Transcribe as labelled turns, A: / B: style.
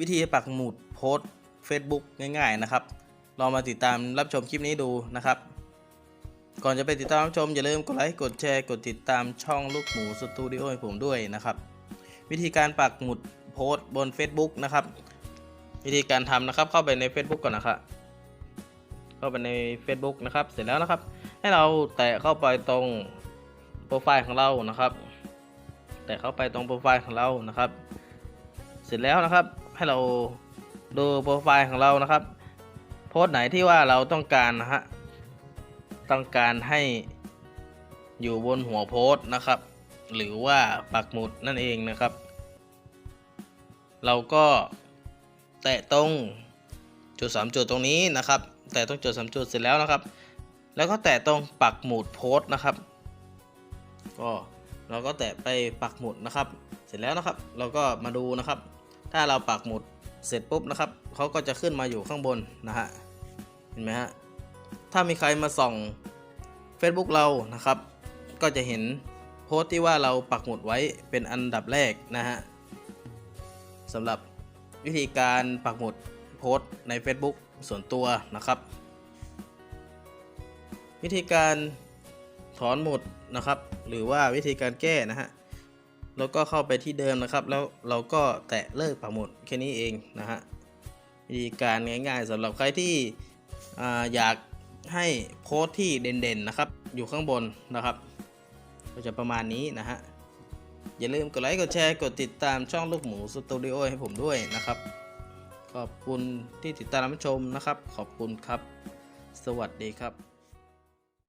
A: วิธีปักหมุดโพสต์ Facebook ง่าย ๆ นะครับ ลองมาติดตามรับชมคลิปนี้ดูนะครับ ก่อนจะไปติดตามรับชม อย่าลืมกดไลค์กดแชร์กดติดตามช่องลูกหมูสตูดิโอให้ผมด้วยนะครับ วิธีการปักหมุดโพสบน Facebook นะครับ วิธีการทำนะครับเข้าไปใน Facebook ก่อนนะครับเข้าไปใน Facebook นะครับ เสร็จแล้วนะครับ ให้เราแตะเข้าไปตรงโปรไฟล์ของเรานะครับ แตะเข้าไปตรงโปรไฟล์ของเรานะครับ เสร็จแล้วนะครับ ให้เราดูโปรไฟล์ของเรานะครับ โพสต์ไหนที่ว่าเราต้องการนะฮะต้องการให้อยู่บนหัวโพสต์นะครับ หรือว่าปักหมุดนั่นเองนะครับ เราก็แตะตรงจุดสามจุดตรงนี้นะครับ แตะตรงจุดสามจุดเสร็จแล้วนะครับ แล้วก็แตะตรงปักหมุดโพสต์นะครับ ก็เราก็แตะไปปักหมุดนะครับ เสร็จแล้วนะครับ เราก็มาดูนะครับ ถ้าเราปักหมุดเสร็จปุ๊บนะครับเขาก็จะขึ้นมาอยู่ข้างบนนะฮะเห็นไหมฮะถ้ามีใครมาส่อง Facebook เรานะครับ ก็จะเห็นโพสต์ที่ว่าเราปักหมุดไว้เป็นอันดับแรกนะฮะสำหรับวิธีการปักหมุดโพสต์ใน Facebook ส่วนตัวนะครับ วิธีการถอนหมุดนะครับ หรือว่าวิธีการแก้นะฮะ แล้วก็เข้าไปที่เดิมนะครับ แล้วเราก็แตะเลิกปักหมุดแค่นี้เองนะฮะวิธีการง่ายๆสำหรับใครที่อ่อยากให้โพสที่เด่นๆนะครับ อยู่ข้างบนนะครับ ก็จะประมาณนี้นะฮะอย่าลืมกดไลค์กดแชร์กดติดตามช่องลูกหมูสตูดิโอให้ผมด้วยนะครับ ขอบคุณที่ติดตามรับชมนะครับ ขอบคุณครับ สวัสดีครับ